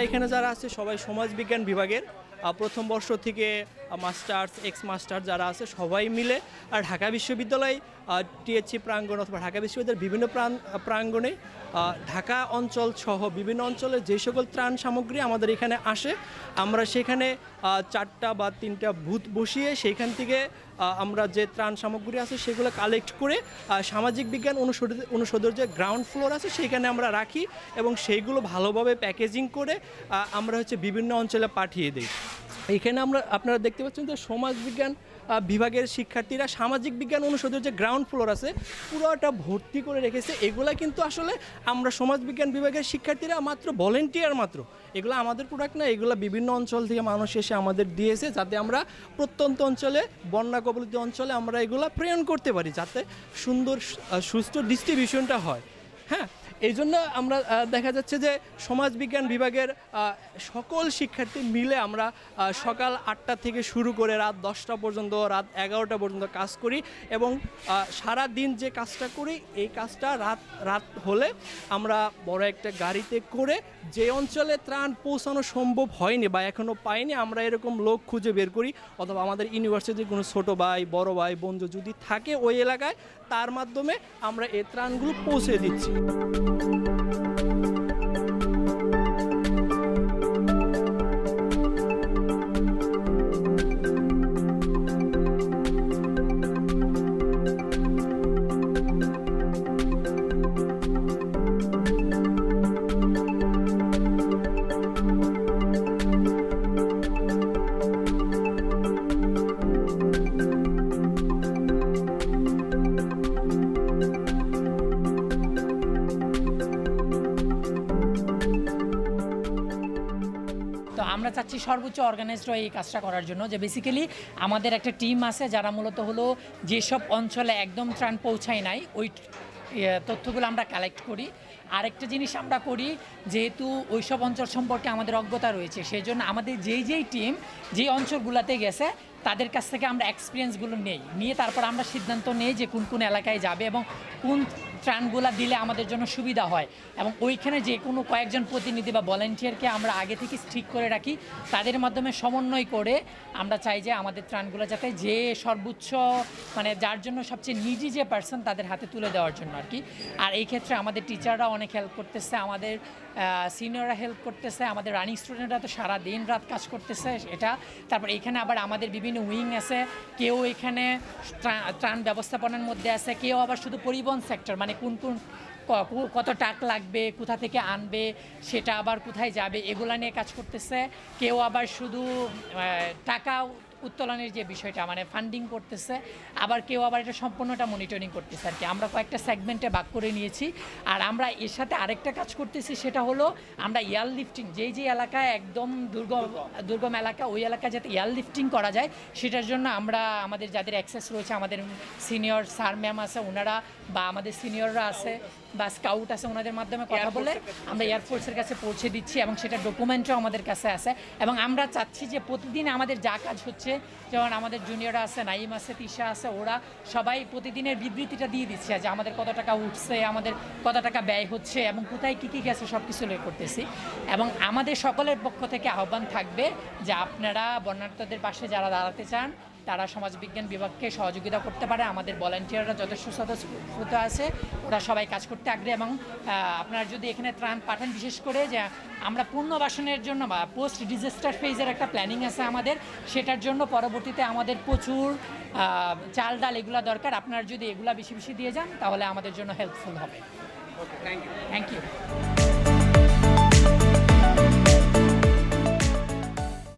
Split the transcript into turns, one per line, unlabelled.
এখানে যারা আছে সবাই সমাজবিজ্ঞান বিভাগের প্রথম বর্ষ থেকে মাস্টার্স এক্স মাস্টার যারা আছে, সবাই মিলে, আর ঢাকা বিশ্ববিদ্যালয় টিএসসি প্রাঙ্গণ অথবা ঢাকা বিশ্ববিদ্যালয়ের বিভিন্ন প্রাণ প্রাঙ্গণে ঢাকা অঞ্চল সহ বিভিন্ন অঞ্চলে যে সকল ত্রাণ সামগ্রী আমাদের এখানে আসে, আমরা সেখানে চারটা বা তিনটা বুথ বসিয়ে সেইখান থেকে আমরা যে ত্রাণ সামগ্রী আছে সেগুলো কালেক্ট করে সামাজিক বিজ্ঞান অনুষদ, অনুষদের যে গ্রাউন্ড ফ্লোর আছে সেইখানে আমরা রাখি এবং সেইগুলো ভালোভাবে প্যাকেজিং করে আমরা হচ্ছে বিভিন্ন অঞ্চলে পাঠিয়ে দিই। এখানে আমরা, আপনারা দেখতে পাচ্ছেন যে সমাজবিজ্ঞান বিভাগের শিক্ষার্থীরা সামাজিক বিজ্ঞান অনুষদের যে গ্রাউন্ড ফ্লোর আছে, পুরোটা ভর্তি করে রেখেছে। এগুলা কিন্তু আসলে আমরা সমাজবিজ্ঞান বিভাগের শিক্ষার্থীরা মাত্র ভলেন্টিয়ার মাত্র। এগুলো আমাদের প্রোডাক্ট না, এগুলো বিভিন্ন অঞ্চল থেকে মানুষ এসে আমাদের দিয়েছে যাতে আমরা প্রত্যন্ত অঞ্চলে, বন্যা কবলিত অঞ্চলে আমরা এগুলো প্রেরণ করতে পারি, যাতে সুন্দর সুস্থ ডিস্ট্রিবিউশনটা হয়। হ্যাঁ? এই জন্য আমরা দেখা যাচ্ছে যে সমাজবিজ্ঞান বিভাগের সকল শিক্ষার্থী মিলে আমরা সকাল আটটা থেকে শুরু করে রাত দশটা পর্যন্ত, রাত এগারোটা পর্যন্ত কাজ করি এবং সারা দিন যে কাজটা করি, এই কাজটা রাত রাত হলে আমরা বড় একটা গাড়িতে করে যে অঞ্চলে ত্রাণ পৌঁছানো সম্ভব হয়নি বা এখনও পাইনি, আমরা এরকম লোক খুঁজে বের করি। অথবা আমাদের ইউনিভার্সিটির কোনো ছোটো ভাই, বড় ভাই, বন্ধু যদি থাকে ওই এলাকায়, তার মাধ্যমে আমরা এই ত্রাণগুলো পৌঁছে দিচ্ছি।
আমরা চাচ্ছি সর্বোচ্চ অর্গানাইজড হয়ে এই কাজটা করার জন্য যে বেসিক্যালি আমাদের একটা টিম আছে যারা মূলত হলো যেসব অঞ্চলে একদম ত্রাণ পৌঁছায় নাই ওই ইয়ে, তথ্যগুলো আমরা কালেক্ট করি। আরেকটা জিনিস আমরা করি যেহেতু ওইসব অঞ্চল সম্পর্কে আমাদের অজ্ঞতা রয়েছে সেই জন্য আমাদের যেই যেই টিম যেই অঞ্চলগুলোতে গেছে তাদের কাছ থেকে আমরা এক্সপিরিয়েন্সগুলো নেই। নিয়ে তারপর আমরা সিদ্ধান্ত নেই যে কোন কোন এলাকায় যাবে এবং কোন ত্রাণগুলা দিলে আমাদের জন্য সুবিধা হয়। এবং ওইখানে যে কোনো কয়েকজন প্রতিনিধি বা ভলেন্টিয়ারকে আমরা আগে থেকে ঠিক করে রাখি, তাদের মাধ্যমে সমন্বয় করে আমরা চাই যে আমাদের ত্রাণগুলো যাতে যে সর্বোচ্চ মানে যার জন্য সবচেয়ে নিজি যে পার্সন তাদের হাতে তুলে দেওয়ার জন্য আর কি। আর এই ক্ষেত্রে আমাদের টিচাররা অনেক হেল্প করতেছে, আমাদের সিনিয়ররা হেল্প করতেছে, আমাদের রানিং স্টুডেন্টরা তো সারা দিন রাত কাজ করতেছে এটা। তারপর এখানে আবার আমাদের বিভিন্ন উইং আছে, কেউ এখানে ত্রাণ ব্যবস্থাপনার মধ্যে আছে, কেউ আবার শুধু পরিবহন সেক্টর মানে কোন কোন কত টাক লাগবে, কোথা থেকে আনবে, সেটা আবার কোথায় যাবে, এগুলা নিয়ে কাজ করতেছে। কেউ আবার শুধু টাকা উত্তোলনের যে বিষয়টা মানে ফান্ডিং করতেছে আবার কেউ আবার এটা সম্পূর্ণটা মনিটরিং করতেছে আর কি। আমরা কয়েকটা সেগমেন্টে ভাগ করে নিয়েছি আর আমরা এর সাথে আরেকটা কাজ করতেছি সেটা হলো আমরা এয়ার লিফটিং যেই যে এলাকায় একদম দুর্গম দুর্গম এলাকা ওই এলাকায় যাতে এয়ার লিফটিং করা যায় সেটার জন্য আমরা আমাদের যাদের অ্যাক্সেস রয়েছে আমাদের সিনিয়র স্যার ম্যাম আছে ওনারা বা আমাদের সিনিয়ররা আছে বা স্কাউট আছে ওনাদের মাধ্যমে কথা বলে আমরা এয়ারফোর্সের কাছে পৌঁছে দিচ্ছি এবং সেটা ডকুমেন্টও আমাদের কাছে আছে। এবং আমরা চাচ্ছি যে প্রতিদিন আমাদের যা কাজ হচ্ছে যেমন আমাদের জুনিয়র আছে নাইম আছে, তিশা আছে, ওরা সবাই প্রতিদিনের বিবৃতিটা দিয়ে দিচ্ছে যে আমাদের কত টাকা উঠছে, আমাদের কত টাকা ব্যয় হচ্ছে এবং কোথায় কী কী গেছে সব কিছু লয় করতেছি। এবং আমাদের সকলের পক্ষ থেকে আহ্বান থাকবে যে আপনারা বন্যার্থদের পাশে যারা দাঁড়াতে চান তারা সমাজবিজ্ঞান বিভাগকে সহযোগিতা করতে পারে। আমাদের ভলেন্টিয়াররা যথেষ্ট সদস্যভূত আছে। ওরা সবাই কাজ করতে আগ্রহী এবং আপনারা যদি এখানে ত্রাণ পাঠান বিশেষ করে যে আমরা পুনর্বাসনের জন্য বা পোস্ট ডিজাস্টার ফেজের একটা প্ল্যানিং আছে আমাদের। সেটার জন্য পরবর্তীতে আমাদের প্রচুর চাল ডাল এগুলো দরকার। আপনারা যদি এগুলা বেশি বেশি দিয়ে যান তাহলে আমাদের জন্য হেল্পফুল হবে। Thank you thank you